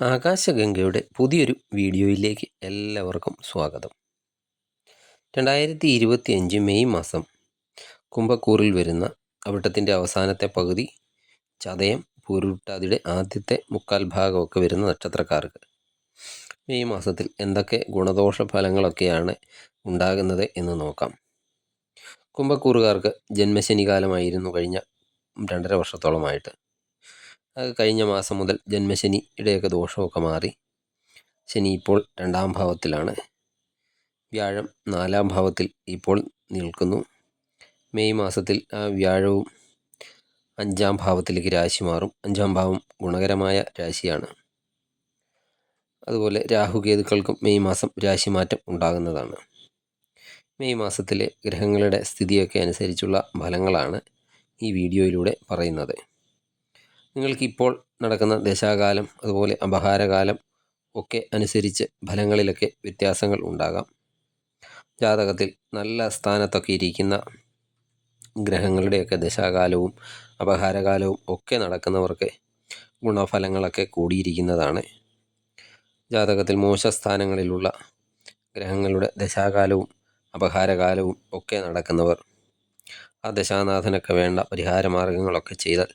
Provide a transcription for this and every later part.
ആകാശഗംഗയുടെ പുതിയൊരു വീഡിയോയിലേക്ക് എല്ലാവർക്കും സ്വാഗതം. രണ്ടായിരത്തി ഇരുപത്തി അഞ്ച് മെയ് മാസം കുംഭക്കൂറിൽ വരുന്ന അവിട്ടത്തിന്റെ അവസാനത്തെ പകുതി ചതയം പൂരുട്ടാതിയുടെ ആദ്യത്തെ മുക്കാൽ ഭാഗമൊക്കെ വരുന്ന നക്ഷത്രക്കാർക്ക്. മെയ് മാസത്തിൽ എന്തൊക്കെ ഗുണദോഷ ഫലങ്ങളൊക്കെയാണ് ഉണ്ടാകുന്നത് എന്ന് നോക്കാം. കുംഭക്കൂറുകാർക്ക് ജന്മശനി കാലമായിരുന്നു കഴിഞ്ഞ രണ്ടര വർഷത്തോളമായിട്ട്. കഴിഞ്ഞ മാസം മുതൽ ജന്മശനിയുടെയൊക്കെ ദോഷമൊക്കെ മാറി. ശനി ഇപ്പോൾ രണ്ടാം ഭാവത്തിലാണ്. വ്യാഴം നാലാം ഭാവത്തിൽ ഇപ്പോൾ നിൽക്കുന്നു. മെയ് മാസത്തിൽ ആ വ്യാഴവും അഞ്ചാം ഭാവത്തിലേക്ക് രാശി മാറും. അഞ്ചാം ഭാവം ഗുണകരമായ രാശിയാണ്. അതുപോലെ രാഹുകേതുക്കൾക്കും മെയ് മാസം രാശിമാറ്റം ഉണ്ടാകുന്നതാണ്. മെയ് മാസത്തിലെ ഗ്രഹങ്ങളുടെ സ്ഥിതിയൊക്കെ അനുസരിച്ചുള്ള ഫലങ്ങളാണ് ഈ വീഡിയോയിലൂടെ പറയുന്നത്. നിങ്ങൾക്കിപ്പോൾ നടക്കുന്ന ദശാകാലം അതുപോലെ അപഹാരകാലം ഒക്കെ അനുസരിച്ച് ഫലങ്ങളിലൊക്കെ വ്യത്യാസങ്ങൾ ഉണ്ടാകാം. ജാതകത്തിൽ നല്ല സ്ഥാനത്തൊക്കെ ഇരിക്കുന്ന ഗ്രഹങ്ങളുടെയൊക്കെ ദശാകാലവും അപഹാരകാലവും ഒക്കെ നടക്കുന്നവർക്ക് ഗുണഫലങ്ങളൊക്കെ കൂടിയിരിക്കുന്നതാണ്. ജാതകത്തിൽ മോശസ്ഥാനങ്ങളിലുള്ള ഗ്രഹങ്ങളുടെ ദശാകാലവും അപഹാരകാലവും ഒക്കെ നടക്കുന്നവർ ആ ദശാനാഥനൊക്കെ വേണ്ട പരിഹാരമാർഗങ്ങളൊക്കെ ചെയ്താൽ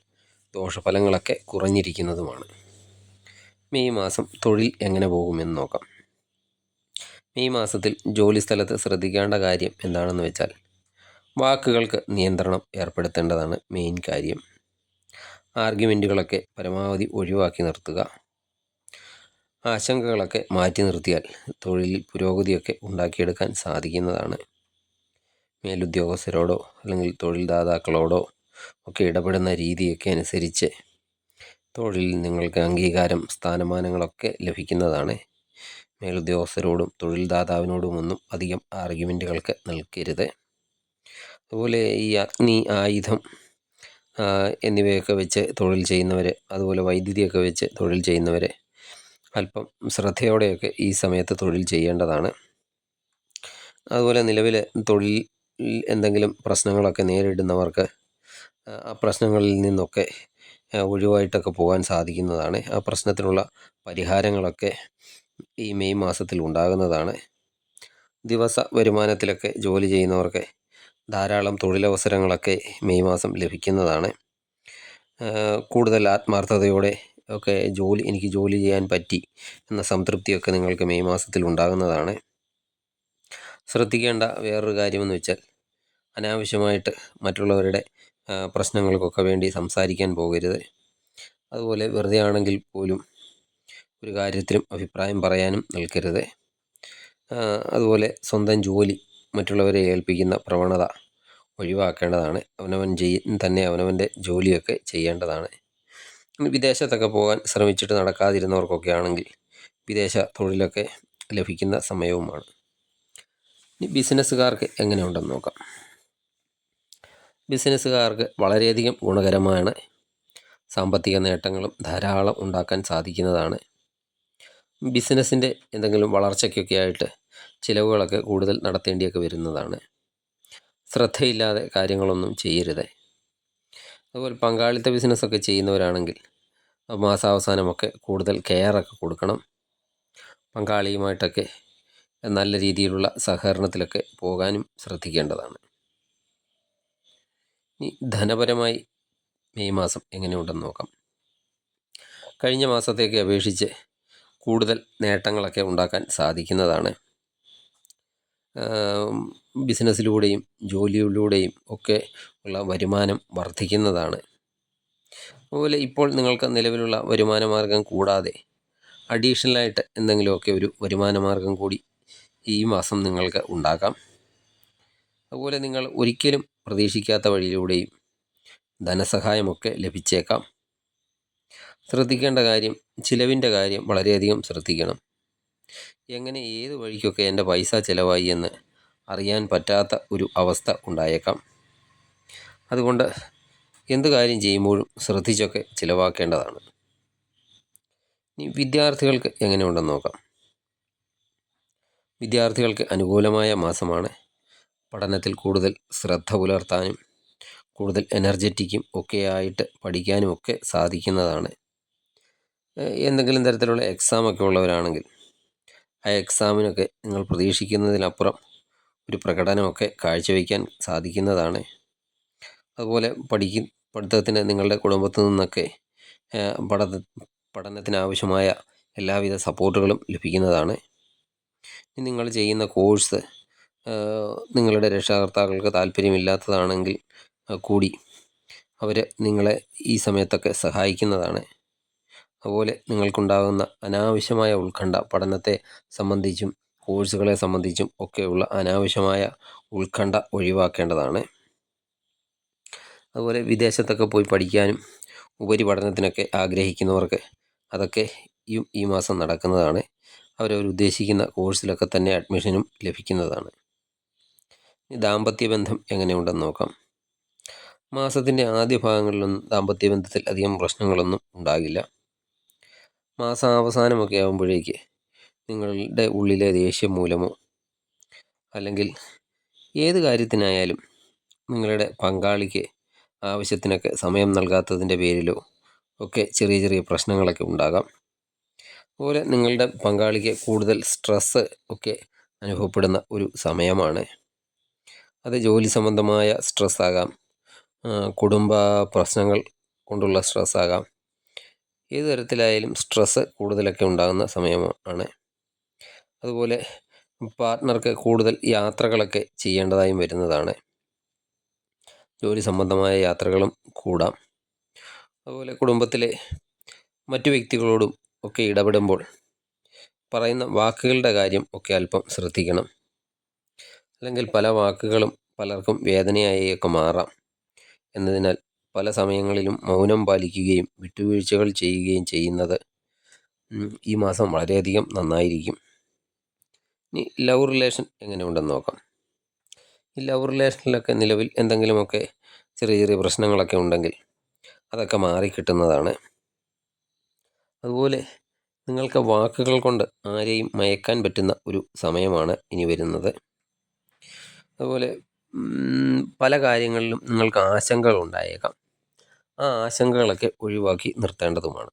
ദോഷഫലങ്ങളൊക്കെ കുറഞ്ഞിരിക്കുന്നതുമാണ്. മെയ് മാസം തൊഴിൽ എങ്ങനെ പോകുമെന്ന് നോക്കാം. മെയ് മാസത്തിൽ ജോലി സ്ഥലത്ത് ശ്രദ്ധിക്കേണ്ട കാര്യം എന്താണെന്ന് വെച്ചാൽ വാക്കുകൾക്ക് നിയന്ത്രണം ഏർപ്പെടുത്തേണ്ടതാണ് മെയിൻ കാര്യം. ആർഗ്യുമെന്റുകളൊക്കെ പരമാവധി ഒഴിവാക്കി നിർത്തുക. ആശങ്കകളൊക്കെ മാറ്റി നിർത്തിയാൽ തൊഴിലിൽ പുരോഗതിയൊക്കെ ഉണ്ടാക്കിയെടുക്കാൻ സാധിക്കുന്നതാണ്. മേലുദ്യോഗസ്ഥരോടോ അല്ലെങ്കിൽ തൊഴിൽദാതാക്കളോടോ ഒക്കെ ഇടപെടുന്ന രീതിയൊക്കെ അനുസരിച്ച് തൊഴിലിൽ നിങ്ങൾക്ക് അംഗീകാരം സ്ഥാനമാനങ്ങളൊക്കെ ലഭിക്കുന്നതാണ്. മേലുദ്യോഗസ്ഥരോടും തൊഴിൽദാതാവിനോടും ഒന്നും അധികം ആർഗ്യുമെന്റുകൾക്ക് നിൽക്കരുത്. അതുപോലെ ഈ അഗ്നി ആയുധം എന്നിവയൊക്കെ വെച്ച് തൊഴിൽ ചെയ്യുന്നവർ അതുപോലെ വൈദ്യുതിയൊക്കെ വെച്ച് തൊഴിൽ ചെയ്യുന്നവർ അല്പം ശ്രദ്ധയോടെയൊക്കെ ഈ സമയത്ത് തൊഴിൽ ചെയ്യേണ്ടതാണ്. അതുപോലെ നിലവിൽ തൊഴിൽ എന്തെങ്കിലും പ്രശ്നങ്ങളൊക്കെ നേരിടുന്നവർക്ക് ആ പ്രശ്നങ്ങളിൽ നിന്നൊക്കെ ഒഴിവായിട്ടൊക്കെ പോകാൻ സാധിക്കുന്നതാണ്. ആ പ്രശ്നത്തിനുള്ള പരിഹാരങ്ങളൊക്കെ ഈ മെയ് മാസത്തിൽ ഉണ്ടാകുന്നതാണ്. ദിവസ വരുമാനത്തിലൊക്കെ ജോലി ചെയ്യുന്നവർക്ക് ധാരാളം തൊഴിലവസരങ്ങളൊക്കെ മെയ് മാസം ലഭിക്കുന്നതാണ്. കൂടുതൽ ആത്മാർത്ഥതയോടെ ഒക്കെ ജോലി എനിക്ക് ജോലി ചെയ്യാൻ പറ്റി എന്ന സംതൃപ്തിയൊക്കെ നിങ്ങൾക്ക് മെയ് മാസത്തിൽ ഉണ്ടാകുന്നതാണ്. ശ്രദ്ധിക്കേണ്ട വേറൊരു കാര്യമെന്ന് വെച്ചാൽ അനാവശ്യമായിട്ട് മറ്റുള്ളവരുടെ പ്രശ്നങ്ങൾക്കൊക്കെ വേണ്ടി സംസാരിക്കാൻ പോകരുത്. അതുപോലെ വെറുതെ ആണെങ്കിൽ പോലും ഒരു കാര്യത്തിലും അഭിപ്രായം പറയാനും നിൽക്കരുത്. അതുപോലെ സ്വന്തം ജോലി മറ്റുള്ളവരെ ഏൽപ്പിക്കുന്ന പ്രവണത ഒഴിവാക്കേണ്ടതാണ്. അവനവൻ ചെയ് തന്നെ അവനവന്റെ ജോലിയൊക്കെ ചെയ്യേണ്ടതാണ്. വിദേശത്തൊക്കെ പോകാൻ ശ്രമിച്ചിട്ട് നടക്കാതിരുന്നവർക്കൊക്കെ ആണെങ്കിൽ വിദേശ തൊഴിലൊക്കെ ലഭിക്കുന്ന സമയവുമാണ്. ഇനി ബിസിനസ്സുകാർക്ക് എങ്ങനെയുണ്ടെന്ന് നോക്കാം. ബിസിനസ്സുകാർക്ക് വളരെയധികം ഗുണകരമാണ് സാമ്പത്തിക നേട്ടങ്ങളും ധാരാളം ഉണ്ടാക്കാൻ സാധിക്കുന്നതാണ്. ബിസിനസ്സിന്റെ എന്തെങ്കിലും വളർച്ചയ്ക്കൊക്കെ ആയിട്ട് ചിലവുകളൊക്കെ കൂടുതൽ നടത്തേണ്ടിയൊക്കെ വരുന്നതാണ്. ശ്രദ്ധയില്ലാതെ കാര്യങ്ങളൊന്നും ചെയ്യരുത്. അതുപോലെ പങ്കാളിത്ത ബിസിനസ്സൊക്കെ ചെയ്യുന്നവരാണെങ്കിൽ മാസാവസാനമൊക്കെ കൂടുതൽ കെയറൊക്കെ കൊടുക്കണം. പങ്കാളിയുമായിട്ടൊക്കെ നല്ല രീതിയിലുള്ള സഹകരണത്തിലൊക്കെ പോകാനും ശ്രദ്ധിക്കേണ്ടതാണ്. ഇനി ധനപരമായി മെയ് മാസം എങ്ങനെയുണ്ടെന്ന് നോക്കാം. കഴിഞ്ഞ മാസത്തേക്ക് അപേക്ഷിച്ച് കൂടുതൽ നേട്ടങ്ങളൊക്കെ ഉണ്ടാക്കാൻ സാധിക്കുന്നതാണ്. ബിസിനസ്സിലൂടെയും ജോലിയിലൂടെയും ഒക്കെ ഉള്ള വരുമാനം വർദ്ധിക്കുന്നതാണ്. അതുപോലെ ഇപ്പോൾ നിങ്ങൾക്ക് നിലവിലുള്ള വരുമാന മാർഗം കൂടാതെ അഡീഷണലായിട്ട് എന്തെങ്കിലുമൊക്കെ ഒരു വരുമാന മാർഗം കൂടി ഈ മാസം നിങ്ങൾക്ക് ഉണ്ടാക്കാം. അതുപോലെ നിങ്ങൾ ഒരിക്കലും പ്രതീക്ഷിക്കാത്ത വഴിയിലൂടെയും ധനസഹായമൊക്കെ ലഭിച്ചേക്കാം. ശ്രദ്ധിക്കേണ്ട കാര്യം ചിലവിന്റെ കാര്യം വളരെയധികം ശ്രദ്ധിക്കണം. എങ്ങനെ ഏത് വഴിക്കൊക്കെ എന്റെ പൈസ ചിലവായി എന്ന് അറിയാൻ പറ്റാത്ത ഒരു അവസ്ഥ ഉണ്ടായേക്കാം. അതുകൊണ്ട് എന്ത് കാര്യം ചെയ്യുമ്പോഴും ശ്രദ്ധിച്ചൊക്കെ ചിലവാക്കേണ്ടതാണ്. ഇനി വിദ്യാർത്ഥികൾക്ക് എങ്ങനെയുണ്ടെന്ന് നോക്കാം. വിദ്യാർത്ഥികൾക്ക് അനുകൂലമായ മാസമാണ് പഠനത്തിൽ കൂടുതൽ ശ്രദ്ധ പുലർത്താനും കൂടുതൽ എനർജറ്റിക്കും ഒക്കെ ആയിട്ട് പഠിക്കാനും ഒക്കെ സാധിക്കുന്നതാണ്. എന്തെങ്കിലും തരത്തിലുള്ള എക്സാമൊക്കെ ഉള്ളവരാണെങ്കിൽ ആ എക്സാമിനൊക്കെ നിങ്ങൾ പ്രതീക്ഷിക്കുന്നതിനപ്പുറം ഒരു പ്രകടനമൊക്കെ കാഴ്ചവെക്കാൻ സാധിക്കുന്നതാണ്. അതുപോലെ പഠിക്കും പഠിത്തത്തിന് നിങ്ങളുടെ കുടുംബത്തു നിന്നൊക്കെ പഠന പഠനത്തിനാവശ്യമായ എല്ലാവിധ സപ്പോർട്ടുകളും ലഭിക്കുന്നതാണ്. നിങ്ങൾ ചെയ്യുന്ന കോഴ്സ് നിങ്ങളുടെ രക്ഷാകർത്താക്കൾക്ക് താല്പര്യമില്ലാത്തതാണെങ്കിൽ കൂടി അവർ നിങ്ങളെ ഈ സമയത്തൊക്കെ സഹായിക്കുന്നതാണ്. അതുപോലെ നിങ്ങൾക്കുണ്ടാകുന്ന അനാവശ്യമായ ഉത്കണ്ഠ പഠനത്തെ സംബന്ധിച്ചും കോഴ്സുകളെ സംബന്ധിച്ചും ഒക്കെയുള്ള അനാവശ്യമായ ഉത്കണ്ഠ ഒഴിവാക്കേണ്ടതാണ്. അതുപോലെ വിദേശത്തൊക്കെ പോയി പഠിക്കാനും ഉപരിപഠനത്തിനൊക്കെ ആഗ്രഹിക്കുന്നവർക്ക് അതൊക്കെ ഈ മാസം നടക്കുന്നതാണ്. അവരവരുദ്ദേശിക്കുന്ന കോഴ്സിലൊക്കെ തന്നെ അഡ്മിഷനും ലഭിക്കുന്നതാണ്. ദാമ്പത്യ ബന്ധം എങ്ങനെയുണ്ടെന്ന് നോക്കാം. മാസത്തിന്റെ ആദ്യ ഭാഗങ്ങളിലൊന്നും ദാമ്പത്യ ബന്ധത്തിൽ അധികം പ്രശ്നങ്ങളൊന്നും ഉണ്ടാകില്ല. മാസാവസാനമൊക്കെ ആകുമ്പോഴേക്ക് നിങ്ങളുടെ ഉള്ളിലെ ദേഷ്യം മൂലമോ അല്ലെങ്കിൽ ഏത് കാര്യത്തിനായാലും നിങ്ങളുടെ പങ്കാളിക്ക് ആവശ്യത്തിനൊക്കെ സമയം നൽകാത്തതിന്റെ പേരിലോ ഒക്കെ ചെറിയ ചെറിയ പ്രശ്നങ്ങളൊക്കെ ഉണ്ടാകാം. അതുപോലെ നിങ്ങളുടെ പങ്കാളിക്ക് കൂടുതൽ സ്ട്രെസ്സ് ഒക്കെ അനുഭവപ്പെടുന്ന ഒരു സമയമാണ്. അത് ജോലി സംബന്ധമായ സ്ട്രെസ് ആകാം. കുടുംബ പ്രശ്നങ്ങൾ കൊണ്ടുള്ള സ്ട്രെസ് ആകാം. ഏത് തരത്തിലായാലും സ്ട്രെസ്സ് കൂടുതലൊക്കെ ഉണ്ടാകുന്ന സമയമാണ് അതുപോലെ പാർട്ട്ണർക്ക് കൂടുതൽ യാത്രകളൊക്കെ ചെയ്യേണ്ടതായും വരുന്നതാണ്. ജോലി സംബന്ധമായ യാത്രകളും കൂടാം. അതുപോലെ കുടുംബത്തിലെ മറ്റു വ്യക്തികളോടും ഒക്കെ ഇടപെടുമ്പോൾ പറയുന്ന വാക്കുകളുടെ കാര്യം ഒക്കെ അല്പം ശ്രദ്ധിക്കണം. അല്ലെങ്കിൽ പല വാക്കുകളും പലർക്കും വേദനയായൊക്കെ മാറാം. എന്നതിനാൽ പല സമയങ്ങളിലും മൗനം പാലിക്കുകയും വിട്ടുവീഴ്ചകൾ ചെയ്യുകയും ചെയ്യുന്നത് ഈ മാസം വളരെയധികം നന്നായിരിക്കും. ഇനി ലവ് റിലേഷൻ എങ്ങനെയുണ്ടെന്ന് നോക്കാം. ഈ ലവ് റിലേഷനിലൊക്കെ നിലവിൽ എന്തെങ്കിലുമൊക്കെ ചെറിയ ചെറിയ പ്രശ്നങ്ങളൊക്കെ ഉണ്ടെങ്കിൽ അതൊക്കെ മാറിക്കിട്ടുന്നതാണ്. അതുപോലെ നിങ്ങൾക്ക് വാക്കുകൾ കൊണ്ട് ആരെയും മയക്കാൻ പറ്റുന്ന ഒരു സമയമാണ് ഇനി വരുന്നത്. അതുപോലെ പല കാര്യങ്ങളിലും നിങ്ങൾക്ക് ആശങ്കകൾ ഉണ്ടായേക്കാം ആ ആശങ്കകളൊക്കെ ഒഴിവാക്കി നിർത്തേണ്ടതുമാണ്.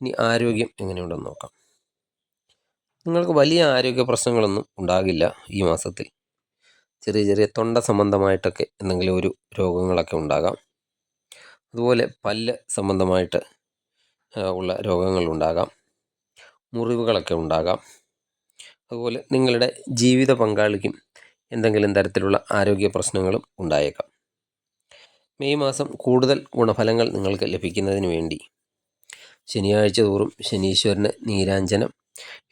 ഇനി ആരോഗ്യം എങ്ങനെയുണ്ടെന്ന് നോക്കാം. നിങ്ങൾക്ക് വലിയ ആരോഗ്യ പ്രശ്നങ്ങളൊന്നും ഉണ്ടാകില്ല ഈ മാസത്തിൽ. ചെറിയ ചെറിയ തൊണ്ട സംബന്ധമായിട്ടൊക്കെ എന്തെങ്കിലും ഒരു രോഗങ്ങളൊക്കെ ഉണ്ടാകാം. അതുപോലെ പല്ല് സംബന്ധമായിട്ട് ഉള്ള രോഗങ്ങളുണ്ടാകാം മുറിവുകളൊക്കെ ഉണ്ടാകാം. അതുപോലെ നിങ്ങളുടെ ജീവിത പങ്കാളിക്കും എന്തെങ്കിലും തരത്തിലുള്ള ആരോഗ്യ പ്രശ്നങ്ങളും ഉണ്ടായേക്കാം. മെയ് മാസം കൂടുതൽ ഗുണഫലങ്ങൾ നിങ്ങൾക്ക് ലഭിക്കുന്നതിന് വേണ്ടി ശനിയാഴ്ച തോറും ശനീശ്വരന് നീരാഞ്ജനം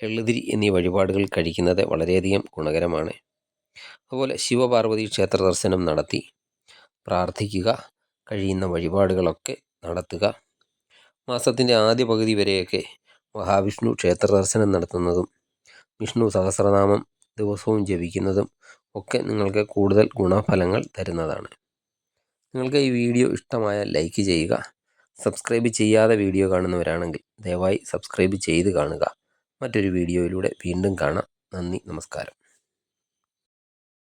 എള്ളുതിരി എന്നീ വഴിപാടുകൾ കഴിക്കുന്നത് വളരെയധികം ഗുണകരമാണ്. അതുപോലെ ശിവപാർവതി ക്ഷേത്ര ദർശനം നടത്തി പ്രാർത്ഥിക്കുക കഴിയുന്ന വഴിപാടുകളൊക്കെ നടത്തുക. മാസത്തിന്റെ ആദ്യ പകുതി വരെയൊക്കെ മഹാവിഷ്ണു ക്ഷേത്ര ദർശനം നടത്തുന്നതും വിഷ്ണു സഹസ്രനാമം ദിവസവും ജപിക്കുന്നതും ഒക്കെ നിങ്ങൾക്ക് കൂടുതൽ ഗുണഫലങ്ങൾ തരുന്നതാണ്. നിങ്ങൾക്ക് ഈ വീഡിയോ ഇഷ്ടമായ ലൈക്ക് ചെയ്യുക. സബ്സ്ക്രൈബ് ചെയ്യാതെ വീഡിയോ കാണുന്നവരാണെങ്കിൽ ദയവായി സബ്സ്ക്രൈബ് ചെയ്ത് കാണുക. മറ്റൊരു വീഡിയോയിലൂടെ വീണ്ടും കാണാം. നന്ദി നമസ്കാരം.